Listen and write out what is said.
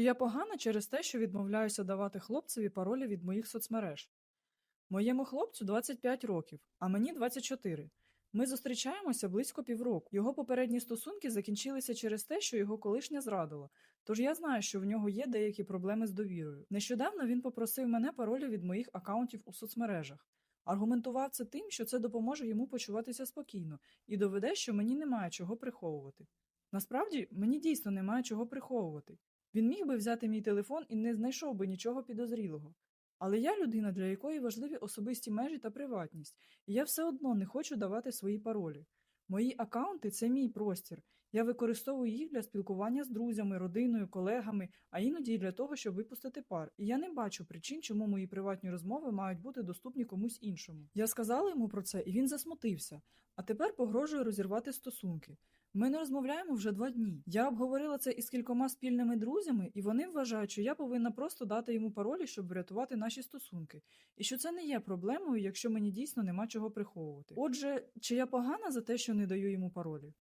Чи я погана через те, що відмовляюся давати хлопцеві паролі від моїх соцмереж? Моєму хлопцю 25 років, а мені 24. Ми зустрічаємося близько півроку. Його попередні стосунки закінчилися через те, що його колишня зрадила. Тож я знаю, що в нього є деякі проблеми з довірою. Нещодавно він попросив мене паролі від моїх акаунтів у соцмережах. Аргументував це тим, що це допоможе йому почуватися спокійно і доведе, що мені немає чого приховувати. Насправді, мені дійсно немає чого приховувати. Він міг би взяти мій телефон і не знайшов би нічого підозрілого. Але я людина, для якої важливі особисті межі та приватність, і я все одно не хочу давати свої паролі. Мої акаунти це мій простір. Я використовую їх для спілкування з друзями, родиною, колегами, а іноді й для того, щоб випустити пар. І я не бачу причин, чому мої приватні розмови мають бути доступні комусь іншому. Я сказала йому про це, і він засмутився, а тепер погрожує розірвати стосунки. Ми не розмовляємо вже два дні. Я обговорила це із кількома спільними друзями, і вони вважають, що я повинна просто дати йому паролі, щоб врятувати наші стосунки, і що це не є проблемою, якщо мені дійсно нема чого приховувати. Отже, чи я погана за те, що не даю йому паролі?